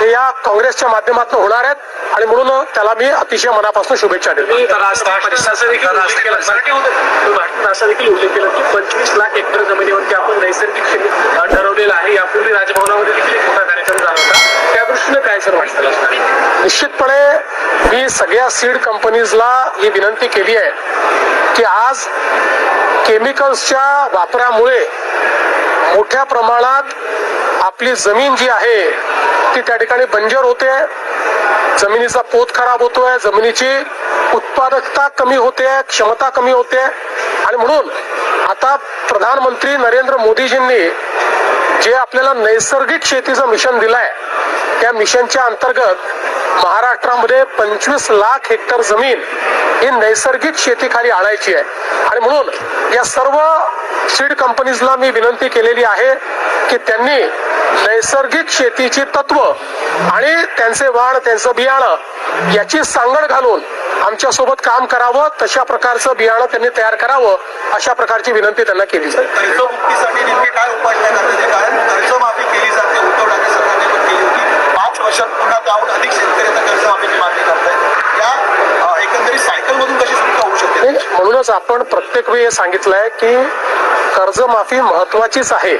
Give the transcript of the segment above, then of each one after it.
हे या काँग्रेसच्या माध्यमातून होणार आहेत. आणि म्हणून त्याला मी अतिशय मनापासून शुभेच्छा देतो. असा देखील उल्लेख केला. की पंचवीस लाख हेक्टर जमिनीवरती आपण नैसर्गिक ठरवलेलं आहे. यापूर्वी राजभवनामध्ये देखील एक मोठा कार्यक्रम झाला होता. त्या दृष्टीने काय सर वाटतं असणार निश्चितपणे मी सगळ्या सीड कंपनीजला ही विनंती केली आहे की आज केमिकल्सच्या वापरामुळे मोठ्या प्रमाणात आपली जमीन जी आहे ती त्या ठिकाणी बंजर होते. जमिनीचा पोत खराब होतोय जमिनीची उत्पादकता कमी होते क्षमता कमी होते. आणि म्हणून आता प्रधानमंत्री नरेंद्र मोदीजींनी जे आपल्याला नैसर्गिक शेतीचं मिशन दिलंय त्या मिशनच्या अंतर्गत महाराष्ट्रामध्ये पंचवीस लाख हेक्टर जमीन ही नैसर्गिक शेतीखाली आणायची आहे. आणि म्हणून या सर्व सीड कंपनीजला मी विनंती केलेली आहे की त्यांनी नैसर्गिक शेतीची तत्व आणि त्यांचे वाण त्यांचं बियाणं याची सांगड घालून आमच्यासोबत काम करावं तशा प्रकारचं बियाणं त्यांनी तयार करावं अशा प्रकारची विनंती त्यांना केली जाईल कर्जमाफी केली जाते उद्धव ठाकरे सरकारने पण केली होती. पाच वर्षात पुन्हा म्हणूनच आपण प्रत्येक वेळी हे सांगितलंय की कर्जमाफी महत्वाचीच आहे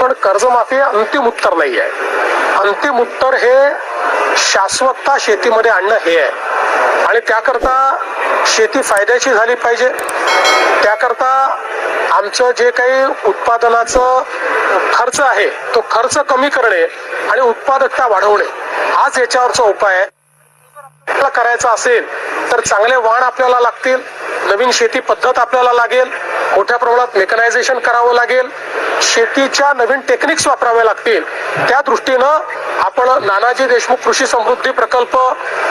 पण कर्जमाफी अंतिम उत्तर नाही आहे अंतिम उत्तर हे शाश्वतता शेतीमध्ये आणणं हे आहे. आणि त्याकरता शेती फायद्याची झाली पाहिजे. त्याकरता आमचं जे काही उत्पादनाचं खर्च आहे तो खर्च कमी करणे आणि उत्पादकता वाढवणे हाच याच्यावरचा उपाय आहे. आपल्याला करायचं असेल तर चांगले वाण आपल्याला लागतील. नवीन शेती पद्धत आपल्याला लागेल. मोठ्या प्रमाणात मेकनायझेशन करावं लागेल. शेतीच्या नवीन टेक्निक्स वापराव्या लागतील. त्या दृष्टीनं आपण नानाजी देशमुख कृषी समृद्धी प्रकल्प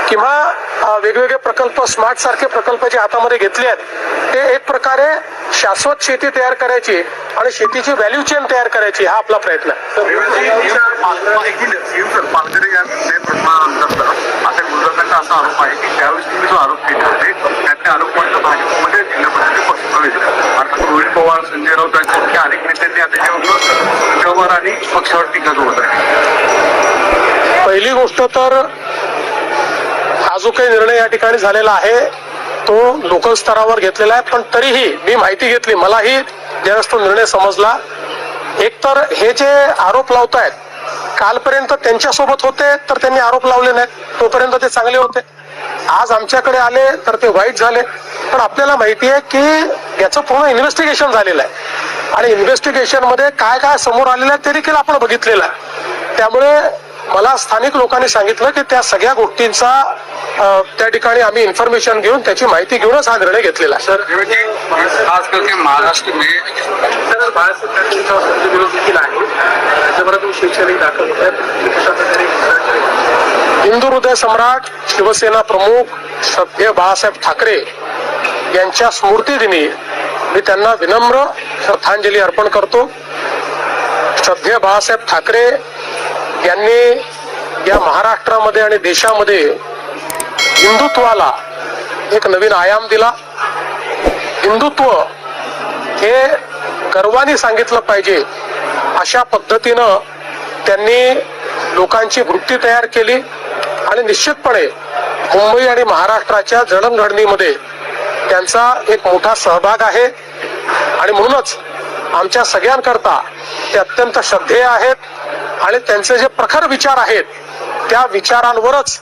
किंवा वेगवेगळे प्रकल्प स्मार्ट सारखे प्रकल्प जे हातामध्ये घेतले आहेत ते एक प्रकारे शाश्वत शेती तयार करायची आणि शेतीची व्हॅल्यू चेन तयार करायची हा आपला प्रयत्न आहे. पक्षावर टीका जोडत आहे पहिली गोष्ट तर हा जो काही निर्णय या ठिकाणी झालेला आहे तो लोकल स्तरावर घेतलेला आहे पण तरीही मी माहिती घेतली मलाही ज्यावेळेस तो निर्णय समजला. एकतर हे जे आरोप लावतायत कालपर्यंत त्यांच्यासोबत होते तर त्यांनी आरोप लावले नाहीत. तोपर्यंत ते चांगले होते. आज आमच्याकडे आले तर ते वाईट झाले. पण आपल्याला माहिती आहे की याचं पूर्ण इन्व्हेस्टिगेशन झालेलं आहे. आणि इन्व्हेस्टिगेशनमध्ये काय काय समोर आलेलं आहे ते देखील आपण बघितलेलं आहे. त्यामुळे मला स्थानिक लोकांनी सांगितलं की त्या सगळ्या गोष्टींचा त्या ठिकाणी आम्ही इन्फॉर्मेशन घेऊन त्याची माहिती घेऊनच हा निर्णय घेतलेला सर खास करके महाराष्ट्र में सर विरोध देखील आहे. तुम्ही शैक्षणिक दाखल हिंदू हृदय सम्राट शिवसेना प्रमुख श्रद्धेय बाळासाहेब ठाकरे यांच्या स्मृतिदिनी मी त्यांना विनम्र श्रद्धांजली अर्पण करतो. श्रद्धेय बाळासाहेब ठाकरे यांनी या महाराष्ट्रामध्ये आणि देशामध्ये हिंदुत्वाला एक नवीन आयाम दिला. हिंदुत्व हे गर्वाने सांगितलं पाहिजे. अशा पद्धतीनं त्यांनी लोकांची वृत्ती तयार केली आणि निश्चितपणे मुंबई आणि महाराष्ट्राच्या जडणघडणीमध्ये त्यांचा एक मोठा सहभाग आहे. आणि म्हणूनच आमच्या सगळ्यांकरता ते अत्यंत श्रद्धेय आहेत. आणि त्यांचे जे प्रखर विचार आहेत त्या विचारांवरच